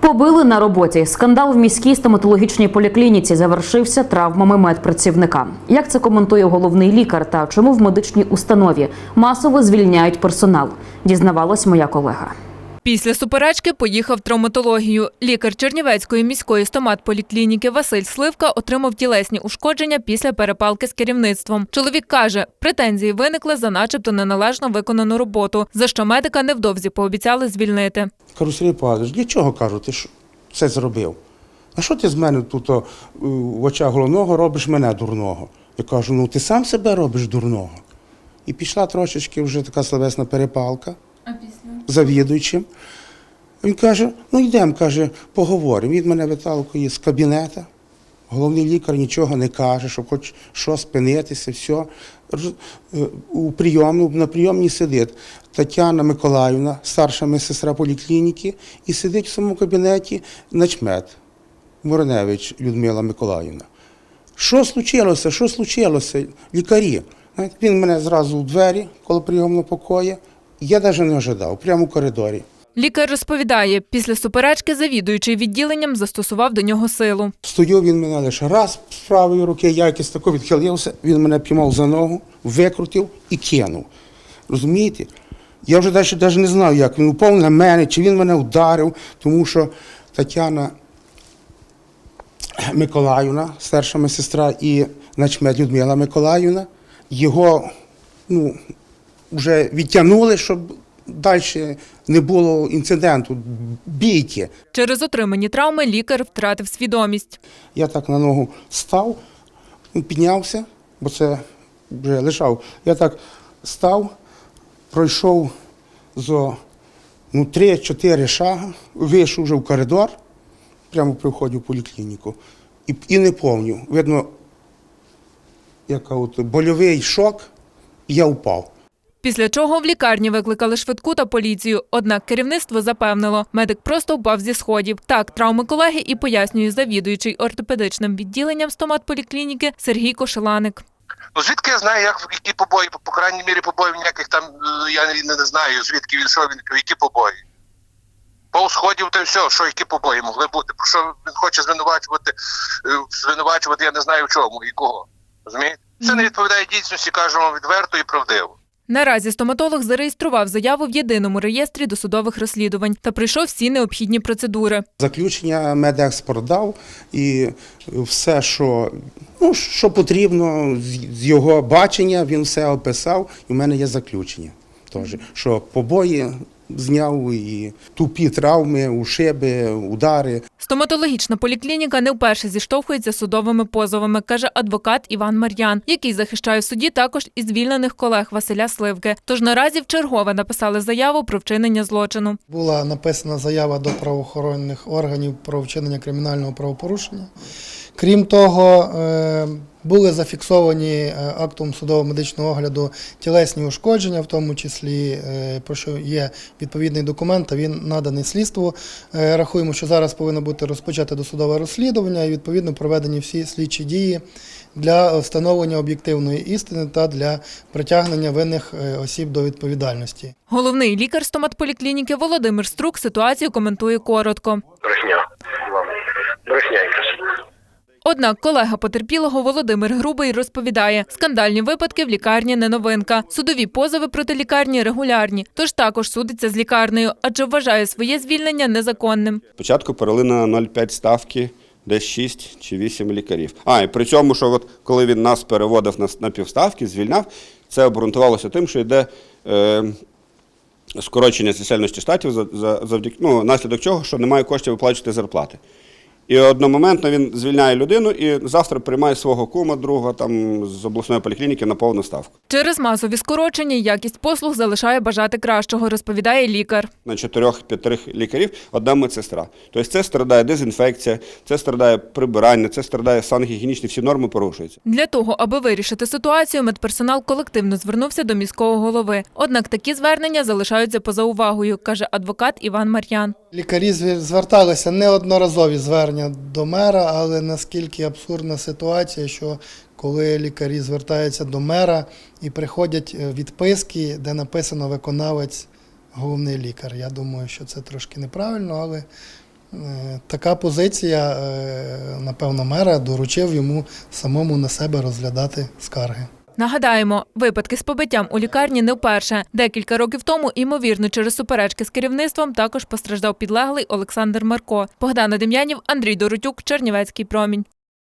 Побили на роботі. Скандал в міській стоматологічній поліклініці завершився травмами медпрацівника. Як це коментує головний лікар та чому в медичній установі масово звільняють персонал? Дізнавалась моя колега. Після суперечки поїхав в травматологію. Лікар Чернівецької міської стоматполіклініки Василь Сливка отримав тілесні ушкодження після перепалки з керівництвом. Чоловік каже, претензії виникли за начебто неналежно виконану роботу, за що медика невдовзі пообіцяли звільнити. Кажу, Сергій Павлович, для чого кажу, ти ж це зробив? А що ти з мене тут в очах головного робиш мене дурного? Я кажу, ну ти сам себе робиш дурного. І пішла трошечки вже така словесна перепалка завідуючим. Він каже: ну йдемо, каже, поговоримо. Він мене виталкує з кабінета. Головний лікар нічого не каже, що хоч що спинитися, все. Е, У прийомну, на прийомні сидить Тетяна Миколаївна, старша медсестра поліклініки, і сидить в самому кабінеті начмет Мореневич Людмила Миколаївна. Що случилося? Що случилося? Лікарі. Він мене зразу у двері коло прийомного покою. Я навіть не ожидав, прямо в коридорі. Лікар розповідає, після суперечки завідуючий відділенням застосував до нього силу. Стою він мене лише раз з правої руки, я якось тако відхилився, він мене піймав за ногу, викрутив і кинув. Розумієте? Я вже далі навіть не знав, як він упав на мене, чи він мене вдарив, тому що Тетяна Миколаївна, старша моя сестра, і начмет Людмила Миколаївна, його ну, вже відтягнули, щоб далі не було інциденту, бійки. Через отримані травми лікар втратив свідомість. Я так на ногу став, піднявся, бо це вже лежав. Я так став, пройшов зо ну, 3-4 шага, вийшов вже в коридор, прямо при вході в поліклініку. І, і не повню. Видно, яка от больовий шок, і я впав. Після чого в лікарні викликали швидку та поліцію. Однак керівництво запевнило, медик просто впав зі сходів. Так, травми колеги і пояснює завідуючий ортопедичним відділенням стоматполіклініки Сергій Кошеланик. Ну звідки я знаю, як які побої, по, по крайній мірі побоїв ніяких там е, я не, не знаю, звідки він що він які побої. Пол сходів та все, що які побої могли бути. Про що він хоче звинувачувати, е, звинувачувати, я не знаю в чому і кого. Розумієте? Це не відповідає дійсності, кажемо відверто і правдиво. Наразі стоматолог зареєстрував заяву в єдиному реєстрі досудових розслідувань та пройшов всі необхідні процедури. Заключення медекспорт дав і все, що, ну, що потрібно з- його бачення, він все описав, і в мене є заключення. Теж, що побої зняв і тупі травми, ушиби, удари. Стоматологічна поліклініка не вперше зіштовхується судовими позовами, каже адвокат Іван Мар'ян, який захищає в суді також і звільнених колег Василя Сливки. Тож наразі вчергове написали заяву про вчинення злочину. Була написана заява до правоохоронних органів про вчинення кримінального правопорушення. Крім того, е, були зафіксовані е, актом судово-медичного огляду тілесні ушкодження, в тому числі е, про що є відповідний документ, а він наданий слідству. Е, Рахуємо, що зараз повинно бути розпочате досудове розслідування і відповідно проведені всі слідчі дії для встановлення об'єктивної істини та для притягнення винних осіб до відповідальності. Головний лікар стоматполіклініки Володимир Струк ситуацію коментує коротко. Брехня. Брехня. Однак колега потерпілого Володимир Грубий розповідає, скандальні випадки в лікарні не новинка. Судові позови проти лікарні регулярні, тож також судиться з лікарнею, адже вважає своє звільнення незаконним. Спочатку перели на 0,5 ставки десь 6 чи 8 лікарів. А, і при цьому, що от коли він нас переводив на, на півставки, звільняв, це обґрунтувалося тим, що йде е, скорочення чисельності штатів за, за, завдяки, ну, наслідок чого, що немає коштів виплачувати зарплати. І одномоментно він звільняє людину і завтра приймає свого кума, друга там з обласної поліклініки на повну ставку. Через масові скорочення якість послуг залишає бажати кращого, розповідає лікар. на чотирьох-п'ятирих лікарів одна медсестра. Тобто це страдає дезінфекція, це страдає прибирання, це страдає сангігієнічні, всі норми порушуються. Для того, аби вирішити ситуацію, медперсонал колективно звернувся до міського голови. Однак такі звернення залишаються поза увагою, каже адвокат Іван Мар'ян. Лікарі звер- зверталися неодноразові звернення до мера, але наскільки абсурдна ситуація, що коли лікарі звертаються до мера і приходять е, відписки, де написано виконавець головний лікар. Я думаю, що це трошки неправильно, але Е, Така позиція, е, напевно, мера доручив йому самому на себе розглядати скарги. Нагадаємо, випадки з побиттям у лікарні не вперше. Декілька років тому, ймовірно, через суперечки з керівництвом також постраждав підлеглий Олександр Марко. Богдана Дем'янів, Андрій Доротюк, Чернівецький промінь.